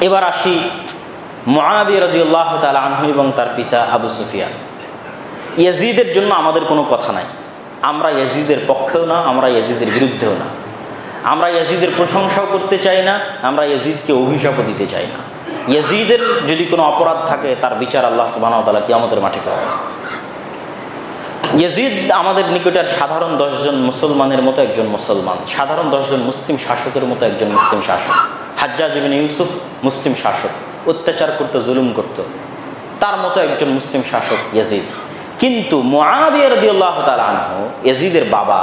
এবার আসি মহাবী রদিউল্লাহ তালা আনহু এবং তার পিতা আবু সুফিয়ান। ইয়াজিদের জন্য আমাদের কোনো কথা নাই। আমরা ইয়াজিদের পক্ষেও না, আমরা ইয়াজিদের বিরুদ্ধেও না। আমরা ইয়াজিদের প্রশংসাও করতে চাই না, আমরা ইয়াজিদকে অভিশাপও দিতে চাই না। ইয়াজিদের যদি কোনো অপরাধ থাকে, তার বিচার আল্লাহ সুবাহ তালা কিয়ামতের মাঠে করবে। ইয়াজিদ আমাদের নিকটের সাধারণ দশজন মুসলমানের মতো একজন মুসলমান। সাধারণ দশজন মুসলিম শাসকের মতো একজন মুসলিম শাসক। হাজ্জাজ ইবিন ইউসুফ মুসলিম শাসক, অত্যাচার করতো, জুলুম করত। তার মতো একজন মুসলিম শাসক ইয়াজিদ। কিন্তু মোয়াবিয়া রদিউল্লাহ তালা আনহু, ইয়াজিদের বাবা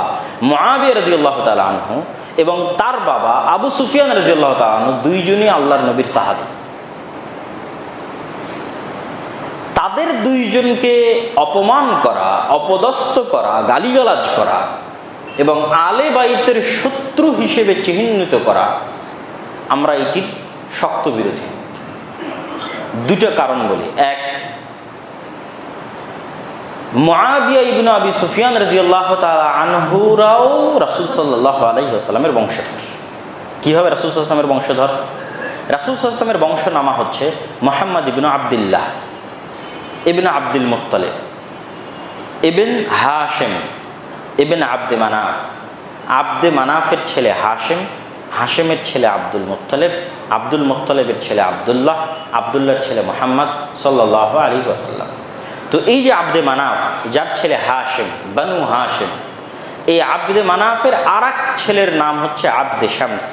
মোয়াবিয়া রদিউল্লাহ তালা আনহু এবং তার বাবা আবু সুফিয়ান রাজিউল্লাহ তালা আনহু দুইজনই আল্লাহর নবীর সাহাবি। তাদের দুইজনকে অপমান করা, অপদস্থ করা, গালিগালাজ করা এবং আলে বাইতের শত্রু হিসেবে চিহ্নিত করা, আমরা এটির শক্ত বিরোধী। দুটো কারণ বলি। এক মহাবিয়া ইবনু আবি সুফিয়ান রাজিউল্লাহ তালা আনহুরাও রাসুল সাল্লাহ আলহিহাস্লামের বংশধর। কীভাবে রাসুল সাল্লামের বংশধর? রাসুল সাল্লামের বংশ নামা হচ্ছে মোহাম্মদ ইবনু আবদুল্লাহ ইবিন আব্দুল মুত্তালেব, ইবিন হাশেম, ইবিন আব্দে মানাফ। আব্দে মানাফের ছেলে হাশেম হাশেমের ছেলে আব্দুল মুত্তালেব, আব্দুল মুত্তালেবের ছেলে আবদুল্লাহ, আবদুল্লাহর ছেলে মোহাম্মদ সাল্লাহ আলী ওয়াসাল্লাম। তো এই যে আব্দে মানাফ, যার ছেলে হাশেম, বানু হাশেম, এই আব্দে মানাফের আর ছেলের নাম হচ্ছে আব্দে শামস।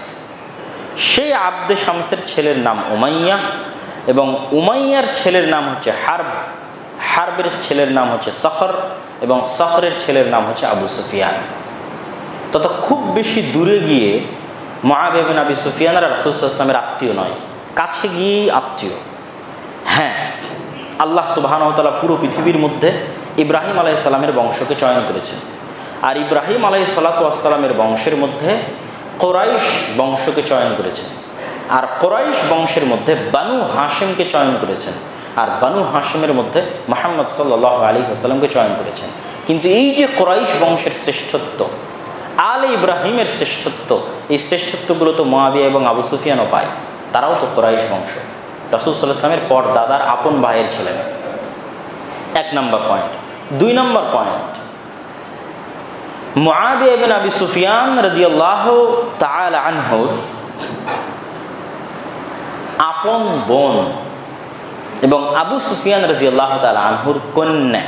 সেই আব্দে শামসের ছেলের নাম উমাইয়া এবং উমাইয়ার ছেলের নাম হচ্ছে হার্ব। হার্বের ছেলের নাম হচ্ছে সখর এবং সখরের ছেলের নাম হচ্ছে আবু সুফিয়ান। তত খুব বেশি দূরে গিয়ে মহাবেবিন আবি সুফিয়ান আর রাসুলামের আত্মীয় নয়। কাছে গিয়েই আত্মীয়। হ্যাঁ আল্লাহ সুবাহানতালা পুরো পৃথিবীর মধ্যে ইব্রাহিম আলাইসাল্লামের বংশকে চয়ন করেছেন। আর ইব্রাহিম আলাই সালাতামের বংশের মধ্যে কোরাইশ বংশকে চয়ন করেছেন। আর কোরাইশ বংশের মধ্যে বানু হাসিমকে চয়ন করেছেন। আর বানু হাসিমের মধ্যে মোহাম্মদ সাল্লাহ আলী আসসালামকে চয়ন করেছেন। কিন্তু এই যে কোরাইশ বংশের শ্রেষ্ঠত্ব আল ইব্রাহিমের শ্রেষ্ঠত্ব। এই শ্রেষ্ঠত্বগুলো তো মহাবিয়া এবং আবু সুফিয়ানও পায়। তারাও তো কোরাইশ বংশ। রসুল সাল্লাহামের পর দাদার আপন ভাইয়ের ছিলেন এক নম্বর পয়েন্ট দুই নম্বর পয়েন্ট ইবনে আবি সুফিয়ান রাদিয়াল্লাহু তাআলা আনহুর আপন বোন এবং আবু সুফিয়ান রাজিয়াল্লাহ তালা আনহুর কন্যা,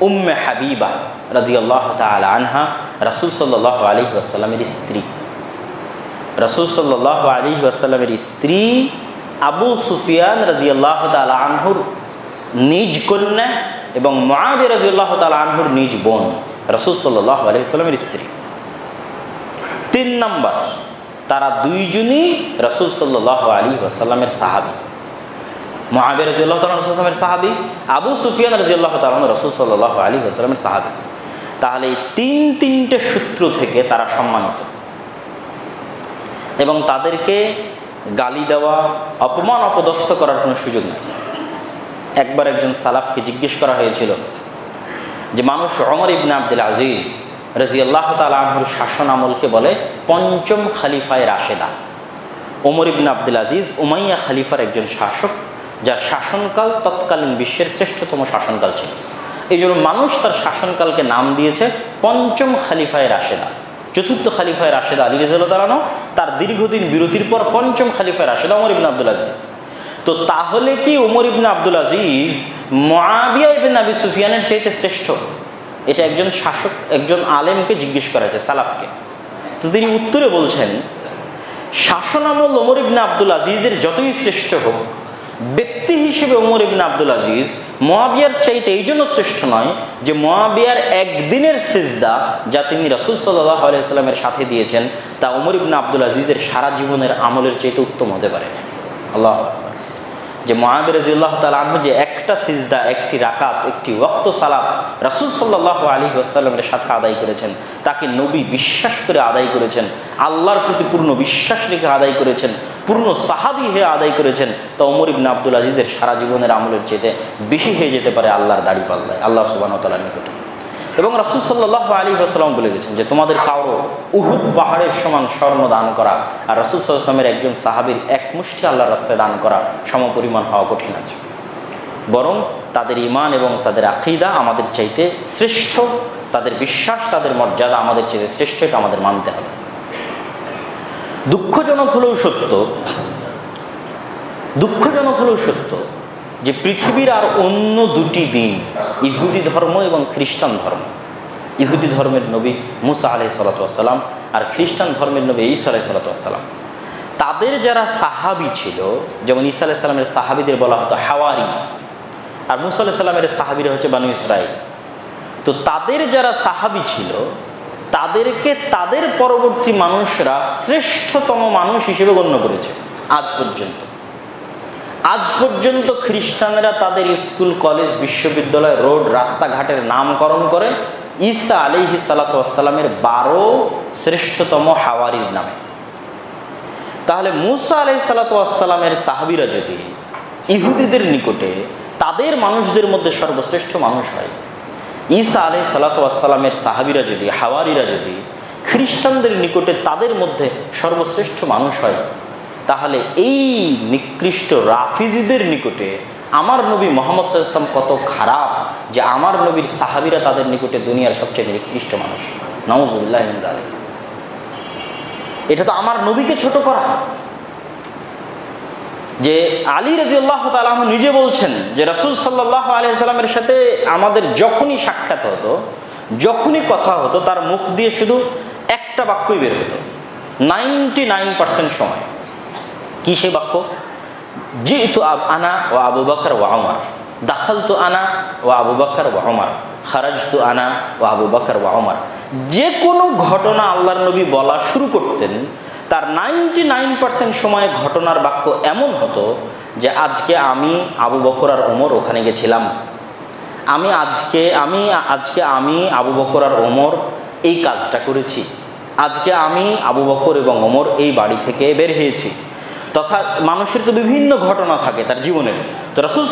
উম্মে হাবিবা রাজিয়াল্লাহ তালা আনহা রাসুল সাল্লাহ আলী আসাল্লামের স্ত্রী। রাসুল সাল্লাহ আলী আসাল্লামের স্ত্রী আবু সুফিয়ান রাজিয়াল্লাহ তালা আনহুর নিজ কন্যা এবং মহাবি রাজিউল্লাহ তালা আনহুর নিজ বোন, রসুল সাল্লাহ আলী আসসালামের স্ত্রী। তিন নম্বর, তারা দুইজনই রসুল সাল্লাহ আলী আসাল্লামের সাহাবি। মহাবীর রাজিউল্লাহ তালামের সাহাবি, আবু সুফিয়ান রাজিউল্লাহ তালাম রসুল সাল্লাহ আলী আসাল্লামের সাহাবি। তাহলে এই তিন তিনটে সূত্র থেকে তারা সম্মানিত। এবং তাদেরকে গালি দেওয়া, অপমান, অপদস্থ করার কোনো সুযোগ নেই। একবার একজন সালাফকে জিজ্ঞেস করা হয়েছিল যে, মানুষ অমর ইবনে আব্দুল আজিজ রাজি আল্লাহ তালাহুর শাসন আমলকে বলে, পঞ্চম খালিফায় Rasheda. Umar ibn Abdul Aziz Umayyad খালিফার একজন শাসক, যার শাসনকাল তৎকালীন বিশ্বের শ্রেষ্ঠতম শাসনকাল ছিল। এই জন্য মানুষ তার শাসনকালকে নাম দিয়েছে পঞ্চম খালিফায় রাশেদা। চতুর্থ খালিফায় রাশেদা আলী রেজাল তালানো তার দীর্ঘদিন বিরতির পর পঞ্চম খালিফায় রাশেদা ওমর ইবনে আব্দুল আজিজ। তো তাহলে কি উমর ইবনে আব্দুল আজিজ মহাবিয়া ইবিন আবি সুফিয়ানের চাইতে শ্রেষ্ঠ? এটা একজন শাসক, একজন আলেমকে জিজ্ঞেস করা হয়েছে সালাফকে। তো তিনি উত্তরে বলছেন, শাসনামল ওমর ইবনে আব্দুল আজিজের যতই শ্রেষ্ঠ হোক, ব্যক্তি হিসেবে ওমর ইবনে আব্দুল আজিজ মহাবিয়ার চাইতে এই জন্য শ্রেষ্ঠ নয় যে মহাবিয়ার একদিনের সিজদা যা তিনি রসুল সাল্লাহ আলাইস্লামের সাথে দিয়েছেন, তা ওমর ইবনে আব্দুল আজিজের সারা জীবনের আমলের চাইতে উত্তম হতে পারে। আল্লাহ যে মহাবীর রাজিউল্লাহ তালু যে একটা সিজদা, একটি রাকাত, একটি ওক্ত সালাত রাসুল সাল্লাহ আলী আসাল্লামের সাথে আদায় করেছেন, তাকে নবী বিশ্বাস করে আদায় করেছেন, আল্লাহর প্রতি পূর্ণ বিশ্বাস রেখে আদায় করেছেন পূর্ণ সাহাবি হয়ে আদায় করেছেন, তা ওমর ইবনে আব্দুল আজিজের সারা জীবনের আমলের চেতে বেশি হয়ে যেতে পারে আল্লাহর দাড়ি পাল্লায়, আল্লাহ সুবান নিকটে। এবং রাসুল সাল্লাহ আলী আসসালাম বলে গেছেন যে, তোমাদের কারও উহুদ পাহাড়ের সমান স্বর্ণ দান করা আর রাসুল সাল্লামের একজন সাহাবির এক মুষ্টি আল্লাহর রাস্তায় দান করা সমপরিমাণ হওয়া কঠিন আছে। বরং তাদের ইমান এবং তাদের আকিদা আমাদের চাইতে শ্রেষ্ঠ, তাদের বিশ্বাস, তাদের মর্যাদা আমাদের চাইতে শ্রেষ্ঠ এটা আমাদের মানতে হবে। দুঃখজনক হলেও সত্য, দুঃখজনক হলেও সত্য যে পৃথিবীর আর অন্য দুটি দিন, ইহুদি ধর্ম এবং খ্রিস্টান ধর্ম। ইহুদি ধর্মের নবী মুসা আলাই সালাতাম আর খ্রিস্টান ধর্মের নবী ঈসা আলাই সালাতাম তাদের যারা সাহাবি ছিল, যেমন ঈসা আলাহ সাল্লামের সাহাবিদের বলা হতো হাওয়ারি, আর মুসা আলাহ সাল্লামের সাহাবিরা হচ্ছে বানু ইসরাইল তো তাদের যারা সাহাবি ছিল তাদেরকে তাদের পরবর্তী মানুষরা শ্রেষ্ঠতম মানুষ হিসেবে গণ্য করেছে। আজ পর্যন্ত। আজ পর্যন্ত খ্রিস্টানরা তাদের স্কুল, কলেজ, বিশ্ববিদ্যালয়, রোড, রাস্তাঘাটের নামকরণ করে ঈসা আলিহি সালাতামের বারো শ্রেষ্ঠতম হাওয়ারির নামে। তাহলে মুসা আলহি সালাতামের সাহাবিরা যদি ইহুদিদের নিকটে তাদের মানুষদের মধ্যে সর্বশ্রেষ্ঠ মানুষ হয় ঈসা আলহ সালাতামের সাহাবিরা যদি, হাওয়ারিরা যদি খ্রিস্টানদের নিকটে তাদের মধ্যে সর্বশ্রেষ্ঠ মানুষ হয়, তাহলে এই নিকৃষ্ট রাফিজিদের নিকটে আমার নবী মোহাম্মদ ইসলাম কত খারাপ যে আমার নবীর সাহাবিরা তাদের নিকটে দুনিয়ার সবচেয়ে নিকৃষ্ট মানুষ। নওয়াজুল্লাহ এটা তো আমার নবীকে ছোট করা। যে আলী রাজি আল্লাহ তালাহ নিজে বলছেন যে রসুল সাল্লাহ আলিয়াল্লামের সাথে আমাদের যখনই সাক্ষাৎ হতো, যখনই কথা হতো, তার মুখ দিয়ে শুধু একটা বাক্যই বের হতো। নাইনটি নাইন পার্সেন্ট সময়। কি সে বাক্য? যে তো আনা ও আবু বাকর ও আমার দাখাল তো আনা ও আবু বাকর ও আমার খারাজ তো আনা ও আবু বাকর ও আমার যে কোনো ঘটনা আল্লাহর নবী বলা শুরু করতেন তার নাইনটি নাইন পার্সেন্ট সময় ঘটনার বাক্য এমন হতো যে আজকে আমি আবু বকর আর ওমর ওখানে গেছিলাম। আমি আজকে আমি আজকে আমি আবু বকর আর ওমর এই কাজটা করেছি। আজকে আমি আবু বকর এবং ওমর এই বাড়ি থেকে বের হয়েছি। তথা মানুষের তো বিভিন্ন ঘটনা থাকে তার জীবনের তো রসুল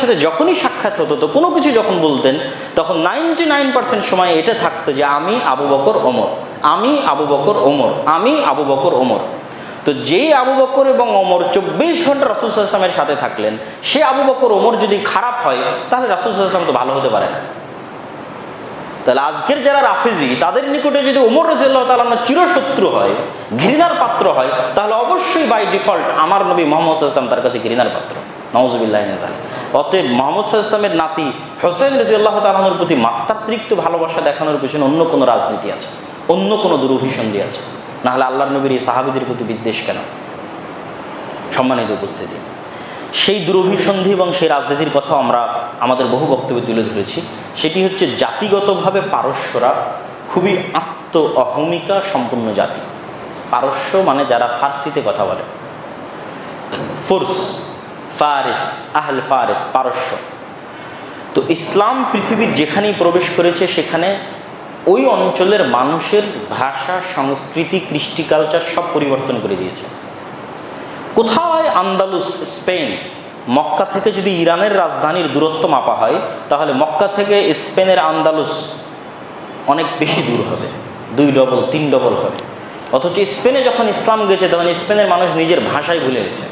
সাথে যখনই সাক্ষাৎ হতো, তো কোনো কিছু যখন বলতেন, তখন নাইনটি নাইন পার্সেন্ট সময় এটা থাকতো যে আমি আবু বকর, ওমর। আমি আবু বকর ওমর, আমি আবু বকর ওমর। তো যেই আবু বকর এবং ওমর চব্বিশ ঘণ্টা রসুল আসলামের সাথে থাকলেন, সে আবু বকর ওমর যদি খারাপ হয়, তাহলে রসুল আসলাম তো ভালো হতে পারে না তাহলে আজকের যারা রাফিজি, তাদের নিকটে যদি ওমর রাজিয়াল্লাহ তালার চিরশত্রু হয়, ঘৃণার পাত্র হয়, তাহলে অবশ্যই বাই ডিফল্ট আমার নবী মোহাম্মদ ইসলাম তার কাছে ঘৃণার পাত্র। নওয়াজুবিল্লাহ অতএব মোহাম্মদ ইসলামের নাতি হোসেন রাজিয়াল্লাহ তালানোর প্রতি মাত্রাতিরিক্ত ভালোবাসা দেখানোর পিছনে অন্য কোনো রাজনীতি আছে। অন্য কোনো দুরভিসন্ধি আছে। নাহলে আল্লাহ নবীর এই সাহাবিদের প্রতি বিদ্বেষ কেন? সম্মানিত উপস্থিতি। সেই দুরভিসন্ধি এবং সেই রাজনীতির কথাও আমরা আমাদের বহু বক্তব্যে তুলে ধরেছি। সেটি হচ্ছে জাতিগতভাবে পারস্যরা খুবই আত্ম অহমিকা সম্পূর্ণ জাতি। পারস্য মানে যারা ফার্সিতে কথা বলে। ফোর্স, ফারিস, আহল ফারিস, পারস্য। তো ইসলাম পৃথিবীর যেখানেই প্রবেশ করেছে সেখানে ওই অঞ্চলের মানুষের ভাষা, সংস্কৃতি, কৃষ্টি কালচার সব পরিবর্তন করে দিয়েছে। কোথায় আন্দালুস, স্পেন? মক্কা থেকে যদি ইরানের রাজধানীর দূরত্ব মাপা হয়, তাহলে মক্কা থেকে স্পেনের আন্দালুস অনেক বেশি দূর হবে, দুই ডবল, তিন ডবল হবে। অথচ স্পেনে যখন ইসলাম গেছে, তখন স্পেনের মানুষ নিজের ভাষাই ভুলে গেছে।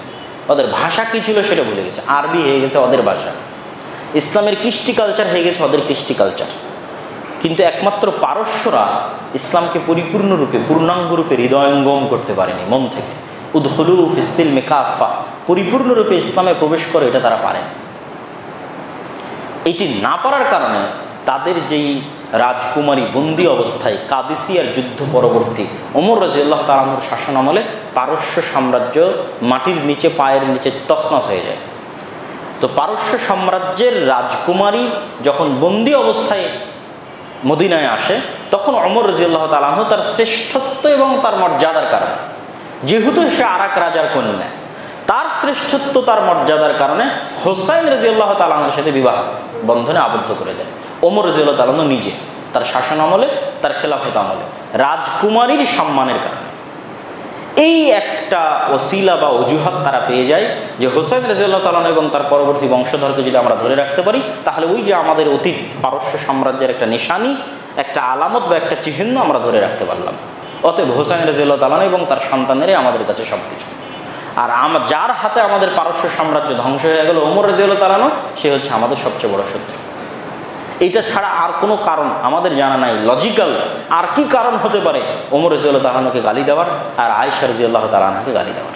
ওদের ভাষা কী ছিল সেটা ভুলে গেছে। আরবি হয়ে গেছে ওদের ভাষা। ইসলামের কৃষ্টি কালচার হয়ে গেছে ওদের কৃষ্টি কালচার কিন্তু একমাত্র পারস্যরা ইসলামকে পরিপূর্ণরূপে, পূর্ণাঙ্গরূপে হৃদয়ঙ্গম করতে পারেনি, মন থেকে। উদ্হলু ফিসিল মেকাফা পরিপূর্ণরূপে ইসলামে প্রবেশ করে, এটা তারা পারেন। এটি না পারার কারণে তাদের যেই রাজকুমারী বন্দি অবস্থায় কাদিসিয়ার যুদ্ধ পরবর্তী ওমর রাজিউল্লাহ তালামুর শাসন আমলে পারস্য সাম্রাজ্য মাটির নিচে, পায়ের নিচে তসনস হয়ে যায়। তো পারস্য সাম্রাজ্যের রাজকুমারী যখন বন্দি অবস্থায় মদিনায় আসে, তখন অমর রাজিউল্লাহ তালাহ তার শ্রেষ্ঠত্ব এবং তার মর্যাদার কারণে, যেহেতু সে আরাক রাজার কন্যা, তার শ্রেষ্ঠত্ব, তার মর্যাদার কারণে হোসাইন রাজিউল্লাহ তালাহর সাথে বিবাহ বন্ধনে আবদ্ধ করে দেয়। ওমর রাজিউল্লাহ তালাহ নিজে তার শাসন আমলে, তার খেলাফত আমলে, রাজকুমারীর সম্মানের কারণে। এই একটা ওসিলা বা অজুহাত তারা পেয়ে যায় যে হোসাইন রাজিউল্লাহ তালান এবং তার পরবর্তী বংশধরকে যদি আমরা ধরে রাখতে পারি, তাহলে ওই যে আমাদের অতীত পারস্য সাম্রাজ্যের একটা নিশানি, একটা আলামত বা একটা চিহ্ন আমরা ধরে রাখতে পারলাম। অতএব হোসেন রাজিউল্লাহ তালান এবং তার সন্তানেরই আমাদের কাছে সব কিছু আর যার হাতে আমাদের পারস্য সাম্রাজ্য ধ্বংস হয়ে গেল ওমর রাজিউল্লাহ তালানো সে হচ্ছে আমাদের সবচেয়ে বড় শত্রু। এটা ছাড়া আর কোনো কারণ আমাদের জানা নাই। লজিক্যাল আর কি কারণ হতে পারে? ওমর রাজিউল্লাহ তালানোকে গালি দেওয়ার আর আয়সা রাজিউল্লাহ তালানাকে গালি দেওয়ার।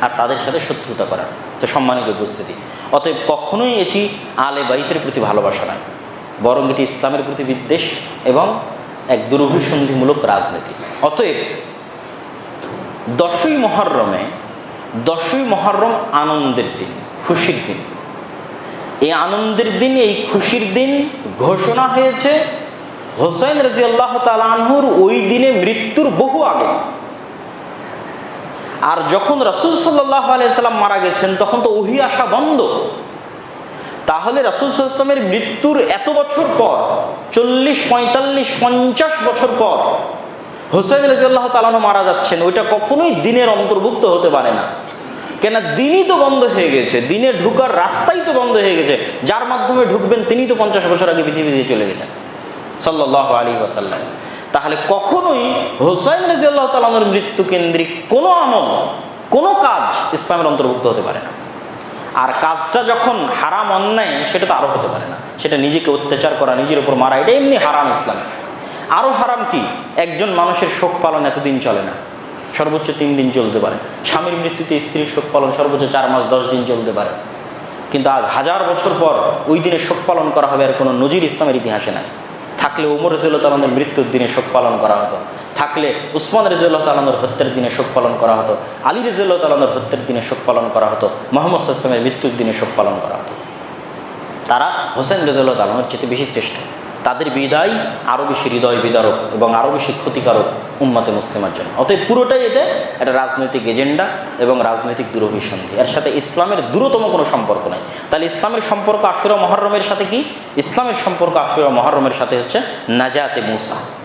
আর তাদের সাথে শত্রুতা করার। তো সম্মানিত উপস্থিতি, অতএব কখনোই এটি আলে বাইতের প্রতি ভালোবাসা নয়। বরং এটি ইসলামের প্রতি বিদ্বেষ এবং এক দুরভিসন্ধিমূলক রাজনীতি। অতএব দশই মহরমে, দশই মহরম আনন্দের দিন, খুশির দিন। এই আনন্দের দিন, এই খুশির দিন ঘোষণা হয়েছে হোসেন রাজি আল্লাহ তালানহুর ওই দিনে মৃত্যুর বহু আগে। আর যখন রসুল সাল্লাহ আলিয়াল্লাম মারা গেছেন, তখন তো ওহি আসা বন্ধ। তাহলে রসুল সাল্লামের মৃত্যুর এত বছর পর, চল্লিশ, পঁয়তাল্লিশ, পঞ্চাশ বছর পর হোসেন রাজিয়াল্লাহ তালানো মারা যাচ্ছেন, ওইটা কখনোই দিনের অন্তর্ভুক্ত হতে পারে না। কেন দিনই তো বন্ধ হয়ে গেছে, দিনে ঢুকার রাস্তাই তো বন্ধ হয়ে গেছে, যার মাধ্যমে ঢুকবেন তিনি তো পঞ্চাশ বছর আগে পৃথিবী দিয়ে চলে গেছেন সাল্লাহ আলী ওয়াসাল্লাম। তাহলে কখনোই হোসাইন রাজিয়াল্লাহ তালানোর মৃত্যু কেন্দ্রিক কোনো আমল, কোনো কাজ ইসলামের অন্তর্ভুক্ত হতে পারে না। আর কাজটা যখন হারাম, অন্যায়, সেটা তো আরও হতে পারে না। সেটা নিজেকে অত্যাচার করা, নিজের উপর মারা, এটা এমনি হারাম ইসলাম। আরও হারাম কি? একজন মানুষের শোক পালন এতদিন চলে না। সর্বোচ্চ তিন দিন চলতে পারে। স্বামীর মৃত্যুতে স্ত্রীর শোক পালন সর্বোচ্চ চার মাস, দশ দিন চলতে পারে। কিন্তু আজ হাজার বছর পর ওই দিনে শোক পালন করা হবে আর কোনো নজির ইসলামের ইতিহাসে নাই। থাকলে উমর রজুল্লাহ তালামের মৃত্যুর দিনে শোক পালন করা হতো। থাকলে উসমান রেজুল্লাহ তালানোর হত্যার দিনে শোক পালন করা হতো। আলী রেজুল্লাহ তালানোর হত্যার দিনে শোক পালন করা হতো। মোহাম্মদ ইসলামের মৃত্যুর দিনে শোক পালন করা হতো। তারা হোসেন রেজুল্লাহ তালানোর চেয়ে বেশি শ্রেষ্ঠ। তাদের বিদায় আরও বেশি হৃদয় বিদারক এবং আরও বেশি ক্ষতিকারক উম্মাতে মুসলিমার জন্য। অতএব পুরোটাই এটা একটা রাজনৈতিক এজেন্ডা এবং রাজনৈতিক দুরভিসন্ধি এর সাথে ইসলামের দূরতম কোনো সম্পর্ক নাই। তাহলে ইসলামের সম্পর্ক আশুরা মহরমের সাথে কি? ইসলামের সম্পর্ক আশুরা মহরমের সাথে হচ্ছে নাজাতে মুসা।